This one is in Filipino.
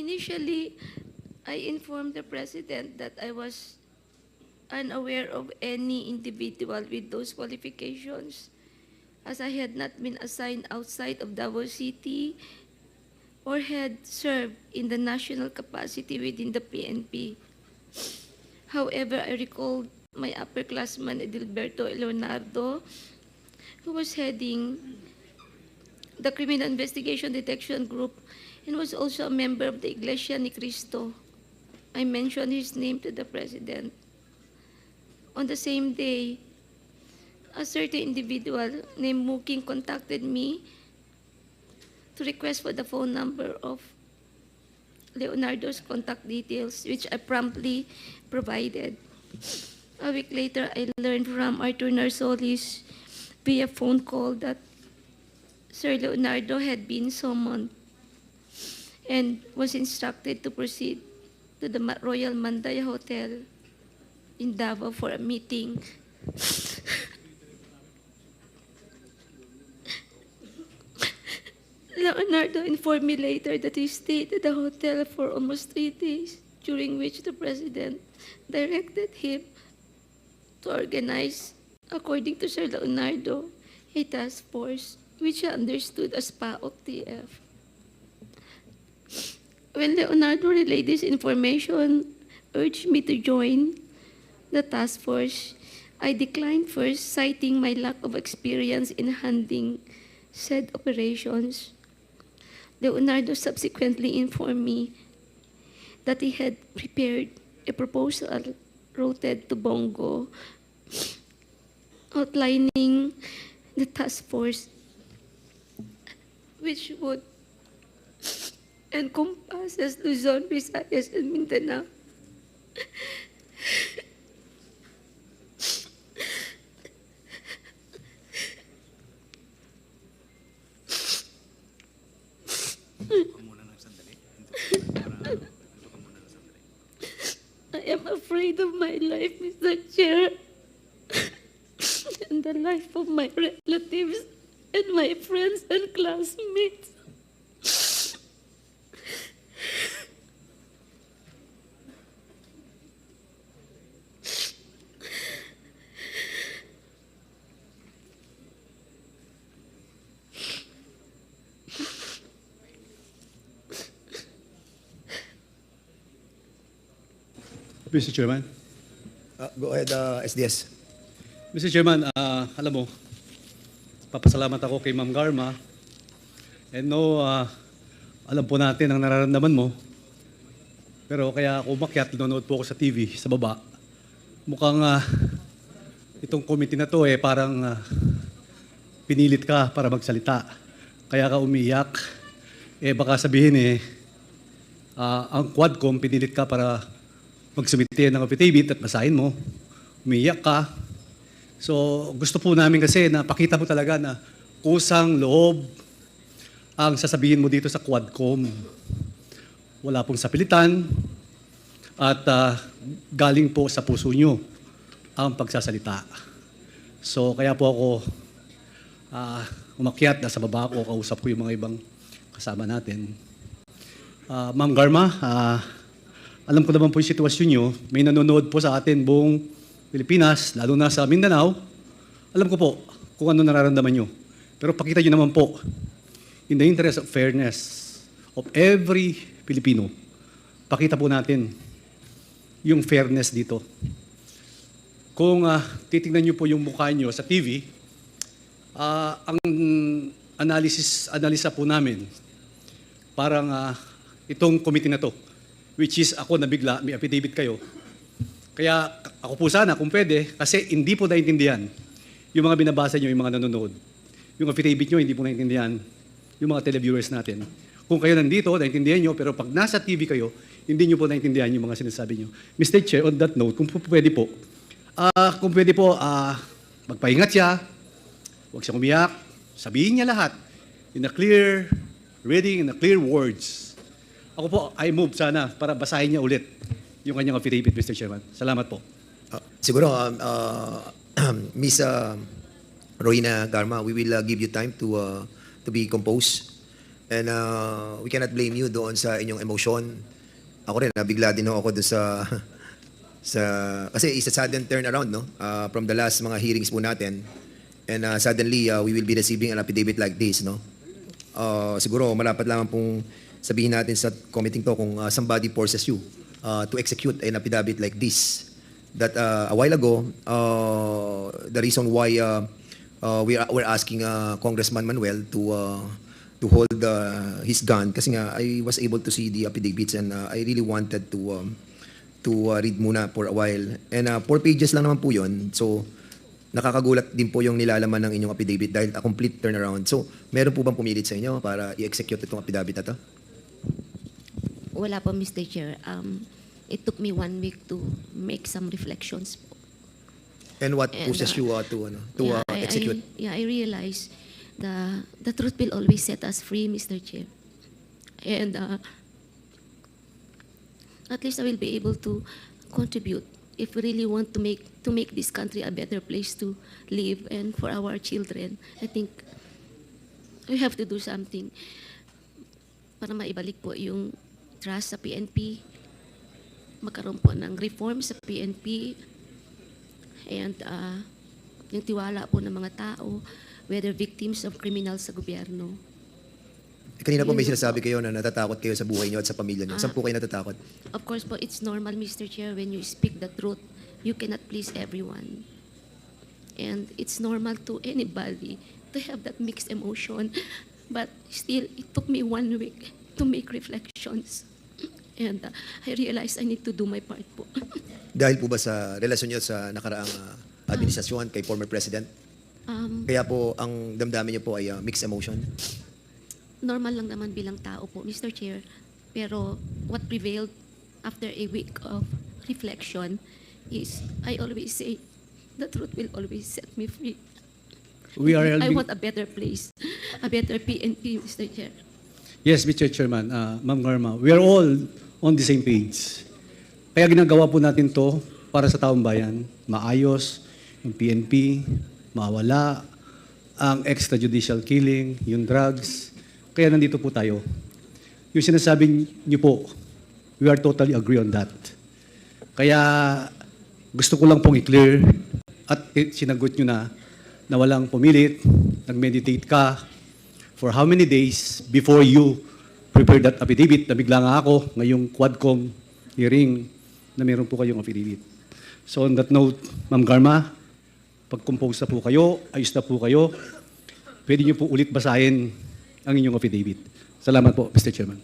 Initially, I informed the President that I was unaware of any individual with those qualifications as I had not been assigned outside of Davao City or had served in the national capacity within the PNP. However, I recalled my upperclassman Edilberto Leonardo, who was heading the Criminal Investigation Detection Group and was also a member of the Iglesia Ni Cristo. I mentioned his name to the President. On the same day, a certain individual named Muking contacted me to request for the phone number of Leonardo's contact details, which I promptly provided. A week later, I learned from Arthur Narsolis via phone call that Sir Leonardo had been summoned and was instructed to proceed to the Royal Mandaya Hotel in Davao for a meeting. Leonardo informed me later that he stayed at the hotel for almost three days, during which the president directed him to organize, according to Sir Leonardo, a task force which he understood as PAOK-TF. When Leonardo relayed this information, urged me to join the task force, I declined first, citing my lack of experience in handling said operations. Leonardo subsequently informed me that he had prepared a proposal routed to Bongo outlining the task force which would encompasses Luzon, Visayas, and Mindanao. I am afraid of my life, Mr. Chair, and the life of my relatives and my friends and classmates. Mr. Chairman. Uh, go ahead, uh, SDS. Mr. Chairman, ah, alam mo, papasalamat ako kay Ma'am Garma. And no, ah, alam po natin ang nararamdaman mo. Pero kaya ako umakyat, nanonood po ako sa TV, sa baba. Mukhang ah, itong committee na to eh, parang ah, pinilit ka para magsalita. Kaya ka umiyak. Eh baka sabihin eh, ah, ang Quadcom pinilit ka para magsumite ng affidavit at basahin mo. Umiyak ka. So, gusto po namin kasi na pakita mo talaga na kusang loob ang sasabihin mo dito sa Quadcom. Wala pong sapilitan at ah, galing po sa puso nyo ang pagsasalita. So, kaya po ako ah, umakyat na sa baba ko, kausap ko yung mga ibang kasama natin. Ah, Ma'am Garma, ah, alam ko naman po yung sitwasyon nyo. May nanonood po sa atin buong Pilipinas, lalo na sa Mindanao. Alam ko po kung ano nararamdaman nyo. Pero pakita nyo naman po, in the interest of fairness of every Filipino, pakita po natin yung fairness dito. Kung ah, titingnan nyo po yung mukha nyo sa TV, ah, ang analysis, analisa po namin, parang ah, itong committee na to, which is ako na bigla, may affidavit kayo. Kaya ako po sana, kung pwede, kasi hindi po naintindihan yung mga binabasa nyo, yung mga nanonood. Yung affidavit nyo, hindi po naintindihan yung mga televiewers natin. Kung kayo nandito, naintindihan nyo, pero pag nasa TV kayo, hindi nyo po naintindihan yung mga sinasabi nyo. Mr. Chair, on that note, kung pwede po, ah kung pwede po, ah magpahingat siya, huwag siyang umiyak, sabihin niya lahat in a clear reading, in a clear words. Ako po, I move sana para basahin niya ulit yung kanyang affidavit, Mr. Chairman. Salamat po. Uh, siguro, um, uh, Miss uh, Roina Garma, we will uh, give you time to uh, to be composed. And uh, we cannot blame you doon sa inyong emosyon. Ako rin, nabigla din ako doon sa sa kasi it's a sudden turnaround no uh, from the last mga hearings po natin and uh, suddenly uh, we will be receiving an affidavit like this no uh, siguro malapat lang pong sabihin natin sa committee to kung uh, somebody forces you uh, to execute an affidavit like this that uh, a while ago uh, the reason why uh, uh, we are we're asking uh, Congressman Manuel to uh, to hold uh, his gun kasi nga I was able to see the affidavits and uh, I really wanted to um, to uh, read muna for a while. And uh, four pages lang naman po yun. So, nakakagulat din po yung nilalaman ng inyong affidavit dahil a complete turnaround. So, meron po bang pumilit sa inyo para i-execute itong affidavit na to? Wala po, Mr. Chair. Um, it took me one week to make some reflections po. And what And, pushes uh, you uh, to, ano, to uh, I- I- execute? yeah, I realize the the truth will always set us free, Mr. Chair. And uh, at least I will be able to contribute if we really want to make to make this country a better place to live and for our children. I think we have to do something para maibalik po yung trust sa PNP, magkaroon po ng reform sa PNP, and uh, yung tiwala po ng mga tao, whether victims of criminals sa gobyerno. Kanina po may sinasabi kayo na natatakot kayo sa buhay niyo at sa pamilya niyo. Ah. Saan po kayo natatakot? Of course po, it's normal, Mr. Chair, when you speak the truth, you cannot please everyone. And it's normal to anybody to have that mixed emotion. But still, it took me one week to make reflections. And uh, I realized I need to do my part po. Dahil po ba sa relasyon niyo sa nakaraang uh, administrasyon kay former president? um, Kaya po ang damdamin niyo po ay uh, mixed emotion? normal lang naman bilang tao po, Mr. Chair. Pero what prevailed after a week of reflection is, I always say, the truth will always set me free. We are I helping- want a better place, a better PNP, Mr. Chair. Yes, Mr. Chairman, uh, Ma'am Garma, we are all on the same page. Kaya ginagawa po natin to para sa taong bayan, maayos, yung PNP, mawala, ang extrajudicial killing, yung drugs. Kaya nandito po tayo. Yung sinasabi niyo po, we are totally agree on that. Kaya gusto ko lang pong i-clear at sinagot nyo na na walang pumilit, nag-meditate ka for how many days before you prepared that affidavit na bigla nga ako ngayong Quadcom hearing na meron po kayong affidavit. So on that note, Ma'am Garma, pag-compose na po kayo, ayos na po kayo, pwede niyo po ulit basahin ang inyong affidavit. Salamat po, Mr. Chairman.